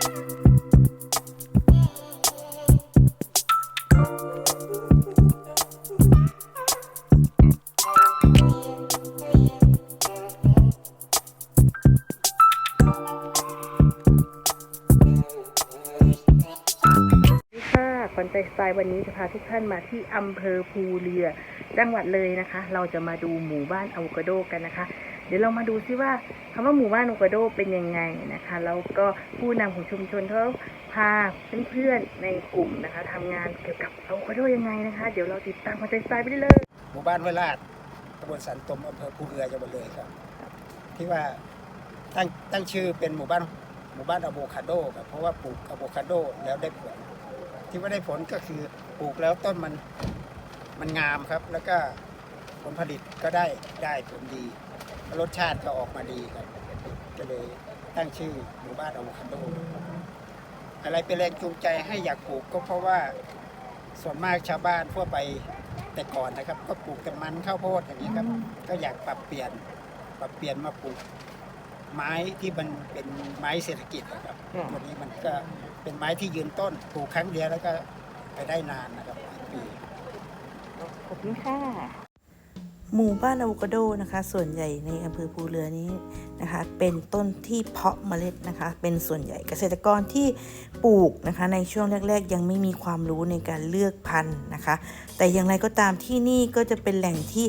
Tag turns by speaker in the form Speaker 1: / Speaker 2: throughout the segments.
Speaker 1: สวัสดีค่ะคอนใจสไตล์วันนี้จะพาทุกท่านมาที่อำเภอภูเรือ จังหวัดเลยนะคะ เราจะมาดูหมู่บ้านอะโวคาโดกันนะคะ เดี๋ยวเรามาดูซิว่าคำว่าหมู่บ้านอโวคาโดเป็นยังไงนะคะแล้วก็ผู้นำของชุมชนเขาพาเพื่อนๆในกลุ่มนะคะทำงานเกี่ยวกับอโวคาโดยังไงนะคะ เดี๋ยวเราติดตามคอนใจสไตล์ไปได้เลย
Speaker 2: หมู่บ้านห้วลาดตำบลสันตมอำเภอภูเรือจังหวัดเลยครับ ที่ว่าตั้งตั้งชื่อเป็นหมู่บ้านหมู่บ้านอะโวคาโดครับเพราะว่าปลูกอะโวคาโดแล้วได้ผลที่ว่าได้ผลก็คือปลูกแล้วต้นมันมันงามครับ แล้วก็ผลผลิตก็ได้ได้ผลดี รสชาติก็ออกมาดีครับก็เลยตั้งชื่อหมู่บ้านอะโวคาโด อะไรเป็นแรงจูงใจให้อยากปลูกก็เพราะว่าส่วนมากชาวบ้านทั่วไปแต่ก่อนนะครับ ก็ปลูกแต่มันข้าวโพดอย่างนี้ครับ ก็อยากปรับเปลี่ยนปรับเปลี่ยนมาปลูกไม้ที่มันเป็นไม้เศรษฐกิจนะครับวันนี้มันก็เป็นไม้ที่ยืนต้นปลูกครั้งเดียวแล้วก็ไปได้นานนะครับปี
Speaker 1: ขอบคุณค่ะ
Speaker 3: หมู่บ้านอะโวคาโดนะคะ ส่วนใหญ่ในอำเภอภูเรือนี้นะคะ เป็นต้นที่เพาะเมล็ดนะคะ เป็นส่วนใหญ่เกษตรกรที่ปลูกนะคะ ในช่วงแรก ๆ ยังไม่มีความรู้ในการเลือกพันธุ์นะคะ แต่อย่างไรก็ตามที่นี่ก็จะเป็นแหล่งที่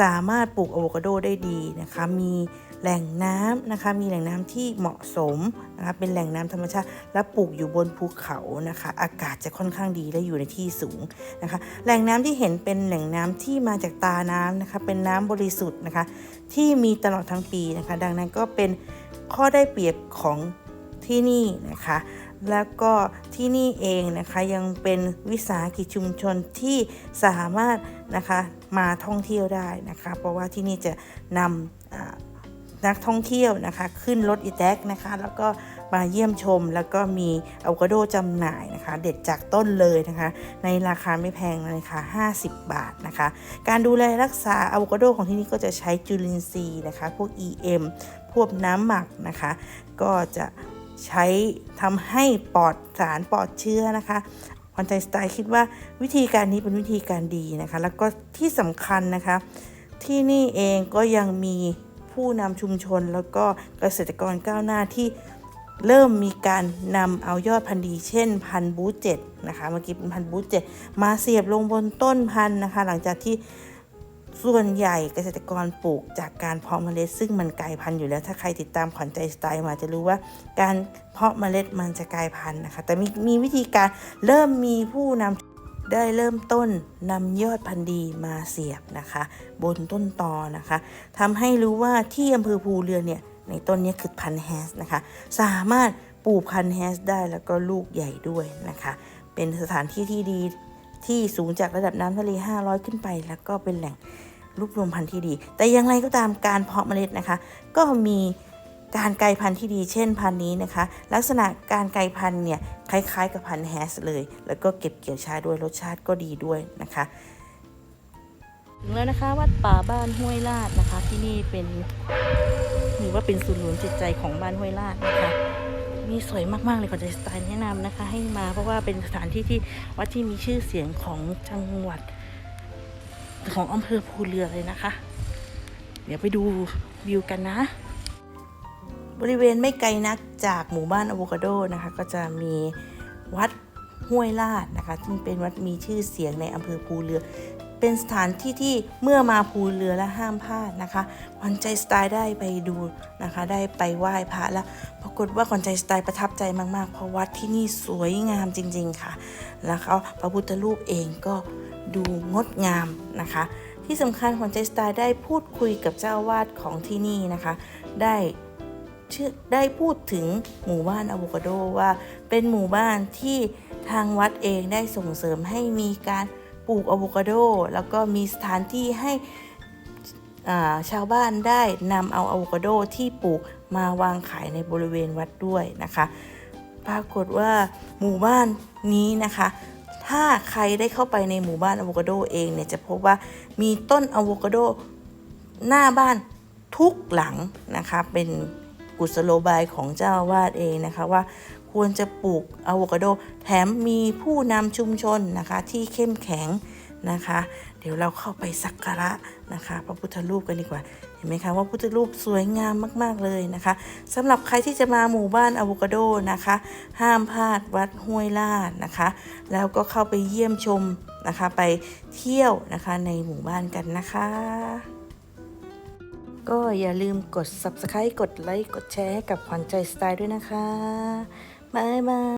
Speaker 3: สามารถปลูกอะโวคาโดได้ดีนะคะ มี แหล่งน้ำนะคะ มีแหล่งน้ำที่เหมาะสมนะคะ เป็นแหล่งน้ำธรรมชาติ และปลูกอยู่บนภูเขานะคะ อากาศจะค่อนข้างดีและอยู่ในที่สูงนะคะ แหล่งน้ำที่เห็นเป็นแหล่งน้ำที่มาจากตาน้ำนะคะ เป็นน้ำบริสุทธิ์นะคะ ที่มีตลอดทั้งปีนะคะ ดังนั้นก็เป็นข้อได้เปรียบของที่นี่นะคะ แล้วก็ที่นี่เองนะคะยังเป็นวิสาหกิจชุมชนที่สามารถนะคะมาท่องเที่ยวได้นะคะ เพราะว่าที่นี่จะนำ นักท่องเที่ยวนะคะ ขึ้นรถอีแท็กนะคะ แล้วก็มาเยี่ยมชม แล้วก็มีอะโวคาโดจำหน่ายนะคะ เด็ดจากต้นเลยนะคะ ในราคาไม่แพงเลยค่ะ 50 บาทนะคะ การดูแลรักษาอะโวคาโดของที่นี่ก็จะใช้จุลินทรีย์นะคะ พวก EM พวกน้ำหมักนะคะ ก็จะใช้ทำให้ปลอดสารปลอดเชื้อนะคะวันใจสไตล์คิดว่าวิธีการนี้เป็นวิธีการดีนะคะ แล้วก็ที่สำคัญนะคะ ที่นี่เองก็ยังมี ผู้นำชุมชน แล้วก็เกษตรกรก้าวหน้าที่เริ่มมีการนำเอายอดพันธุ์ดี เช่นพันธุ์บูเจ็ดนะคะเมื่อกี้เป็นพันธุ์บูเจ็ดมาเสียบลงบนต้นพันธุ์นะคะ หลังจากที่ส่วนใหญ่เกษตรกรปลูกจากการเพาะเมล็ด ซึ่งมันกลายพันธุ์อยู่แล้ว ถ้าใครติดตามขวัญใจสไตล์มาจะรู้ว่า การเพาะเมล็ดมันจะกลายพันธุ์นะคะ แต่มีมีวิธีการเริ่มมีผู้นำ ได้เริ่มต้นนำยอดพันธุ์ดีมาเสียบนะคะ บนต้นตอนะคะทำให้รู้ว่าที่อำเภอภูเรือเนี่ยในต้นนี้คือพันธุ์แฮสนะคะ สามารถปลูกพันธุ์แฮสได้แล้วก็ลูกใหญ่ด้วยนะคะ เป็นสถานที่ที่ดีที่สูงจากระดับน้ำทะเล 500 ขึ้นไป แล้วก็เป็นแหล่งรวบรวมพันธุ์ที่ดี แต่อย่างไรก็ตามการเพาะเมล็ดนะคะ ก็มี การไกลพันธุ์ที่ดีเช่นพันธุ์นี้นะคะ ลักษณะการไกลพันธุ์เนี่ยคล้ายๆกับพันธุ์แฮสเลย แล้วก็เก็บเกี่ยวช้าด้วยรสชาติก็ดีด้วยนะคะ ถึงแล้วนะคะวัดป่าบ้านห้วยลาดนะคะ ที่นี่เป็นถือว่าเป็นศูนย์รวมจิตใจของบ้านห้วยลาดนะคะนี่สวยมากๆเลยขอใจสไตล์แนะนำนะคะ ให้มาเพราะว่าเป็นสถานที่ที่วัดที่มีชื่อเสียงของจังหวัด ของอำเภอภูเรือเลยนะคะ เดี๋ยวไปดูวิวกันนะ บริเวณไม่ไกลนักจากหมู่บ้านอะโวคาโดนะคะ ก็จะมีวัดห้วยลาดนะคะ ซึ่งเป็นวัดมีชื่อเสียงในอำเภอภูเรือ เป็นสถานที่ที่เมื่อมาภูเรือและห้ามพลาดนะคะขวัญใจสไตล์ได้ไปดูนะคะ ได้ไปไหว้พระแล้วปรากฏว่าขวัญใจสไตล์ประทับใจมากๆ เพราะวัดที่นี่สวยงามจริง ๆค่ะ แล้วเขาพระพุทธรูปเองก็ดูงดงามนะคะ ที่สำคัญขวัญใจสไตล์ได้พูดคุยกับเจ้าวาดของที่นี่นะคะ ได้ ได้พูดถึงหมู่บ้านอะโวคาโดว่า เป็นหมู่บ้านที่ทางวัดเองได้ส่งเสริมให้มีการปลูกอะโวคาโด แล้วก็มีสถานที่ให้าชาวบ้านได้นำเอาอะโวคาโดที่ปลูกมาวางขายในบริเวณวัดด้วยนะคะ ปรากฏว่าหมู่บ้านนี้นะคะ ถ้าใครได้เข้าไปในหมู่บ้านอะโวคาโดเองเนี่ยจะพบว่ามีต้นอะโวคาโดหน้าบ้านทุกหลังนะคะเป็น กุศโลบายของเจ้าอาวาสเองนะคะว่าควรจะปลูกอะโวคาโด แถมมีผู้นำชุมชนนะคะที่เข้มแข็งนะคะ เดี๋ยวเราเข้าไปสักการะนะคะ พระพุทธรูปกันดีกว่า เห็นไหมคะว่าพุทธรูปสวยงามมาก ๆ เลยนะคะสำหรับใครที่จะมาหมู่บ้านอะโวคาโดนะคะ ห้ามพลาดวัดห้วยลาดนะคะ แล้วก็เข้าไปเยี่ยมชมนะคะ ไปเที่ยวนะคะในหมู่บ้านกันนะคะ ก็อย่าลืมกด subscribe กดไลค์ กดแชร์ให้กับขวัญใจสไตล์ด้วยนะคะ บ๊ายบาย